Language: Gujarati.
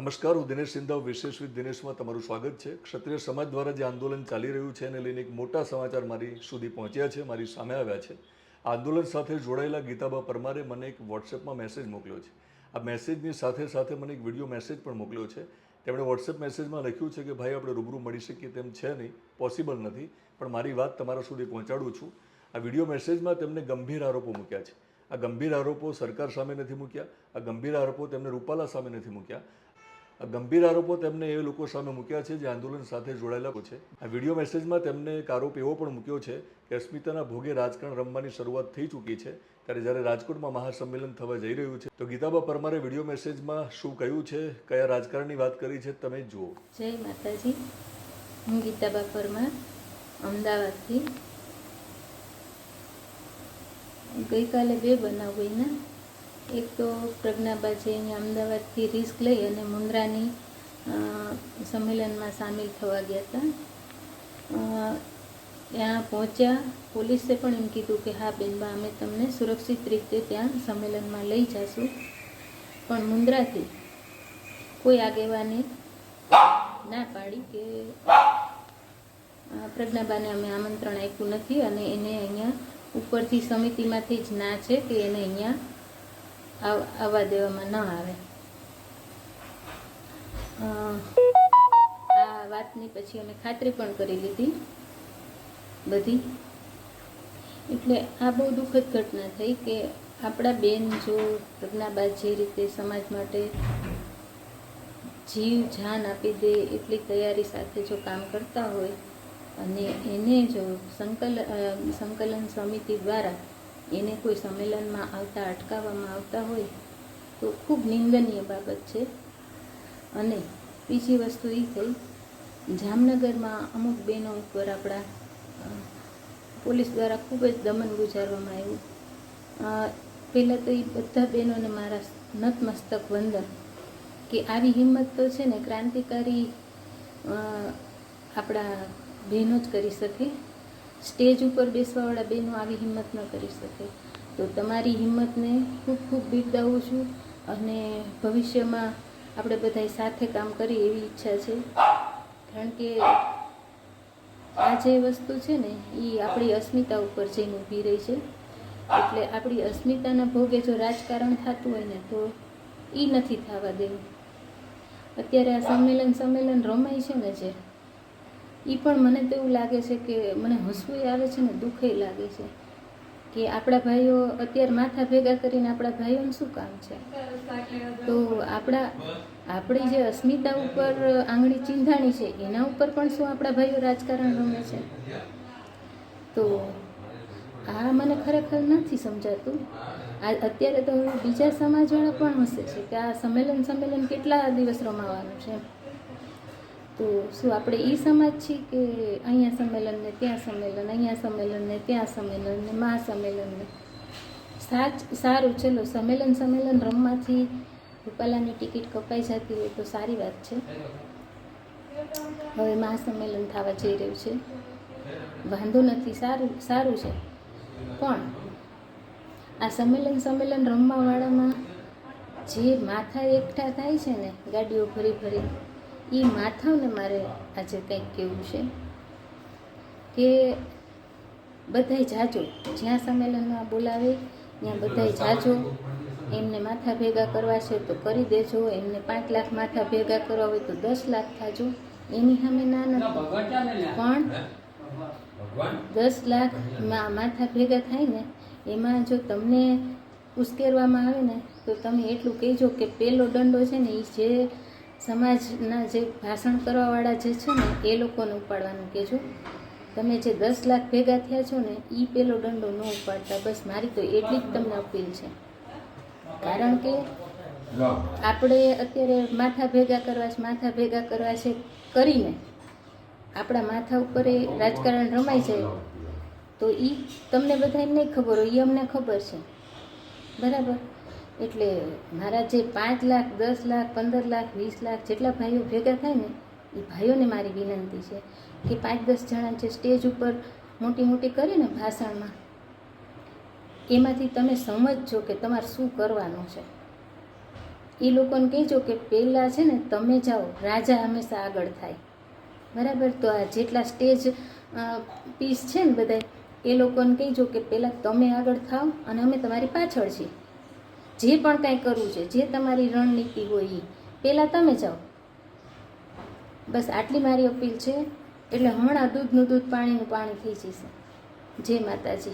નમસ્કાર, હું દિનેશ સિંધાવ, વિશેષ વિથ દિનેશમાં તમારું સ્વાગત છે. ક્ષત્રિય સમાજ દ્વારા જે આંદોલન ચાલી રહ્યું છે એને લઈને એક મોટા સમાચાર મારી સુધી પહોંચ્યા છે, મારી સામે આવ્યા છે. આંદોલન સાથે જોડાયેલા ગીતાબા પરમારે મને એક વોટ્સએપમાં મેસેજ મોકલ્યો છે. આ મેસેજની સાથે સાથે મને એક વીડિયો મેસેજ પણ મોકલ્યો છે. તેમણે વોટ્સએપ મેસેજમાં લખ્યું છે કે, ભાઈ, આપણે રૂબરૂ મળી શકીએ તેમ છે નહીં પોસિબલ નથી, પણ મારી વાત તમારા સુધી પહોંચાડું છું. આ વીડિયો મેસેજમાં તેમને ગંભીર આરોપો મૂક્યા છે. આ ગંભીર આરોપો સરકાર સામે નથી મૂક્યા, આ ગંભીર આરોપો તેમને રૂપાલા સામે નથી મૂક્યા ગંભીર આરોપો તેમને એ લોકો સામે મૂક્યા છે જે આંદોલન સાથે જોડાયેલા છે. આ વીડિયો મેસેજમાં તેમને એક આરોપ એવો પણ મૂક્યો છે કે અસ્મિતાના ભોગે રાજકારણ રમવાની શરૂઆત થઈ ચૂકી છે. ત્યારે જ્યારે રાજકોટમાં મહાસંમેલન થવા જઈ રહ્યું છે, તો ગીતાબા પરમારે વીડિયો મેસેજમાં શું કહ્યું છે? કયા રાજકારણની વાત કરી છે તમે જુઓ. જય માતાજી. હું ગીતાબા પરમાર, અમદાવાદથી. ગઈકાલે બે બનાવ બન્યા. એક તો પ્રજ્ઞાબા છે અહીંયા અમદાવાદથી રિસ્ક લઈ અને મુન્દ્રાની સંમેલનમાં સામેલ થવા ગયા હતા. ત્યાં પહોંચ્યા. પોલીસે પણ એમ કીધું કે હા બેનબા અમે તમને સુરક્ષિત રીતે ત્યાં સંમેલનમાં લઈ જઈશું પણ મુન્દ્રાથી કોઈ આગેવાને ના પાડી કે પ્રજ્ઞાબાને અમે આમંત્રણ આપ્યું નથી અને એને અહીંયા ઉપરથી સમિતિમાંથી જ ના છે કે એને અહીંયા આવવા દેવામાં ન આવે. આ વાતની પછી અમે ખાતરી પણ કરી લીધી, બધી. એટલે આ બહુ દુઃખદ ઘટના થઈ કે આપણા બેન જો પ્રજ્ઞાબા જે રીતે સમાજ માટે જીવ, જાન આપી દે એટલી તૈયારી સાથે જો કામ કરતા હોય અને એને જો સંકલન સંકલન સમિતિ દ્વારા એને કોઈ સંમેલનમાં આવતા, અટકાવવામાં આવતા હોય, તો ખૂબ નિંદનીય બાબત છે. અને બીજી વસ્તુ એ થઈ, જામનગરમાં અમુક બહેનો ઉપર આપણા પોલીસ દ્વારા ખૂબ જ દમન ગુજારવામાં આવ્યું. પહેલાં તો એ બધા બહેનોને મારા નતમસ્તક વંદન કે આવી હિંમત તો છે ને ક્રાંતિકારી આપણા બહેનો જ કરી શકે. સ્ટેજ ઉપર બેસવાવાળા બહેનો આવી હિંમત ન કરી શકે. તો તમારી હિંમતને ખૂબ ખૂબ બિરદાવું છું અને ભવિષ્યમાં આપણે બધાય સાથે કામ કરીએ એવી ઈચ્છા છે. કારણ કે આ જે વસ્તુ છે ને એ આપણી અસ્મિતા ઉપર જઈને ઊભી રહી છે. એટલે આપણી અસ્મિતાના ભોગે જો રાજકારણ થતું હોય ને, તો એ નથી થવા દેવું. અત્યારે આ સંમેલન સંમેલન રમાય છે ને જે એ પણ મને તો એવું લાગે છે કે મને હસવું આવે છે ને દુઃખે લાગે છે. કે આપણા ભાઈઓ અત્યારે માથા ભેગા કરીને આપણા ભાઈઓનું શું કામ છે? તો આપણા, આપણી જે અસ્મિતા ઉપર આંગળી ચીંધાણી છે, એના ઉપર પણ શું આપણા ભાઈઓ રાજકારણ રમે છે? તો આ મને ખરેખર નથી સમજાતું. આ અત્યારે તો બીજા સમાજવાળા પણ હશે છે કે આ સંમેલન સંમેલન કેટલા દિવસ રમાવાનું છે? તો શું આપણે એ સમાજ છીએ કે અહીંયા સંમેલન ને ત્યાં સંમેલન, અહીંયા સંમેલન ને ત્યાં સંમેલન ને મહાસંમેલન ને? સાચ, સારું, ચલો, સંમેલન સંમેલન રમવાથી રૂપાલાની ટિકિટ કપાઈ જતી હોય તો સારી વાત છે. હવે મહાસંમેલન થવા જઈ રહ્યું છે. વાંધો નથી, સારું સારું છે. પણ આ સંમેલન સંમેલન રમવાવાળામાં જે માથા એકઠા થાય છે ને, ગાડીઓ ભરી ભરી એ માથાને મારે આજે કંઈક કહેવું છે કે બધાય જાજો. જ્યાં સંમેલનમાં બોલાવે ત્યાં બધાય જાજો. એમને માથા ભેગા કરવા છે તો કરી દેજો. એમને પાંચ લાખ માથા ભેગા કરવા હોય તો દસ લાખ થાજો. એની સામે ના નથી. પણ દસ લાખ માથા ભેગા થાય ને એમાં જો તમને ઉશ્કેરવામાં આવે ને તો તમે એટલું કહેજો કે પેલો દંડો છે ને એ જે સમાજના જે ભાષણ કરવાવાળા જે છે ને, એ લોકોને ઉપાડવાનું કહેજો તમે જે દસ લાખ ભેગા થયા છો ને એ પેલો દંડો ન ઉપાડતા. બસ મારી તો એટલી જ તમને અપીલ છે. કારણ કે આપણે અત્યારે માથા ભેગા કરવા છે, માથા ભેગા કરવા છે કરીને આપણા માથા ઉપર એ રાજકારણ રમાઈ જાય, તો એ તમને બધાને નહીં ખબર હોય એ અમને ખબર છે. બરાબર? એટલે મારા જે પાંચ લાખ, દસ લાખ, પંદર લાખ, વીસ લાખ જેટલા ભાઈઓ ભેગા થાય ને, એ ભાઈઓને મારી વિનંતી છે કે પાંચ દસ જણા જે સ્ટેજ ઉપર મોટી મોટી કરે ને ભાષણમાં, એમાંથી તમે સમજજો કે તમારે શું કરવાનું છે. એ લોકોને કહેજો કે પહેલાં છે ને તમે જાઓ, રાજા હંમેશા આગળ થાય. બરાબર? તો આ જેટલા સ્ટેજ પીસ છે ને બધા એ લોકોને કહેજો કે પહેલાં તમે આગળ થાવ અને અમે તમારી પાછળ છીએ. જે પણ કાંઈ કરવું છે, જે તમારી રણનીતિ હોય એ પહેલાં તમે જાઓ. બસ આટલી મારી અપીલ છે. એટલે હમણાં દૂધનું દૂધ પાણીનું પાણી થઈ જશે. જય માતાજી.